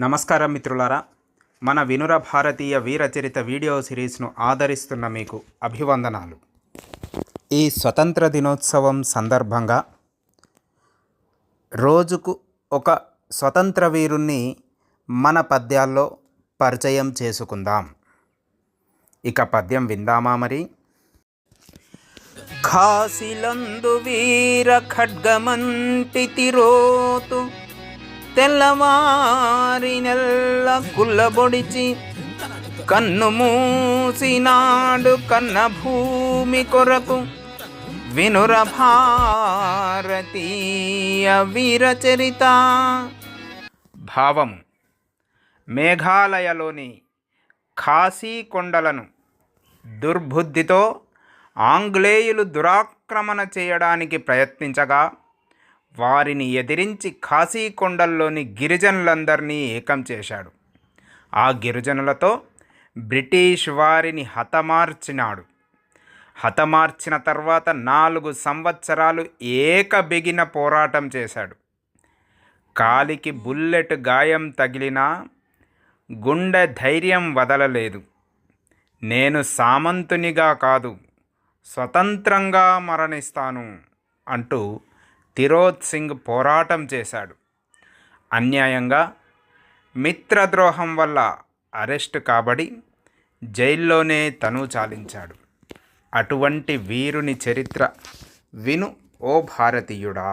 నమస్కారం మిత్రులారా. మన వినుర భారతీయ వీరచరిత వీడియో సిరీస్ను ఆదరిస్తున్న మీకు అభివందనాలు. ఈ స్వతంత్ర దినోత్సవం సందర్భంగా రోజుకు ఒక స్వతంత్ర వీరుణ్ణి మన పద్యాల్లో పరిచయం చేసుకుందాం. ఇక పద్యం విందామా మరి? ఖాసిలందు వీర ఖడ్గమంటి తిరోతు తెల్లవారి నెల్ల కుల్లబొడిచి కన్ను మూసినాడు కన్న భూమి కొరకు వినుర భారతీయ వీరచరిత భావం మేఘాలయలోని ఖాసీ కొండలను దుర్బుద్ధితో ఆంగ్లేయులు దురాక్రమణ చేయడానికి ప్రయత్నించగా వారిని ఎదిరించి కాశీకొండల్లోని గిరిజనులందరినీ ఏకం చేశాడు. ఆ గిరిజనులతో బ్రిటిష్ వారిని హతమార్చినాడు. హతమార్చిన తర్వాత నాలుగు సంవత్సరాలు ఏకబిగిన పోరాటం చేశాడు. కాలికి బుల్లెట్ గాయం తగిలినా గుండె ధైర్యం వదలలేదు. నేను సామంతునిగా కాదు స్వతంత్రంగా మరణిస్తాను అంటూ తిరోత్ సింగ్ పోరాటం చేశాడు. అన్యాయంగా మిత్రద్రోహం వల్ల అరెస్ట్ కాబడి జైల్లోనే తను చాలించాడు. అటువంటి వీరుని చరిత్ర విను ఓ భారతీయుడా!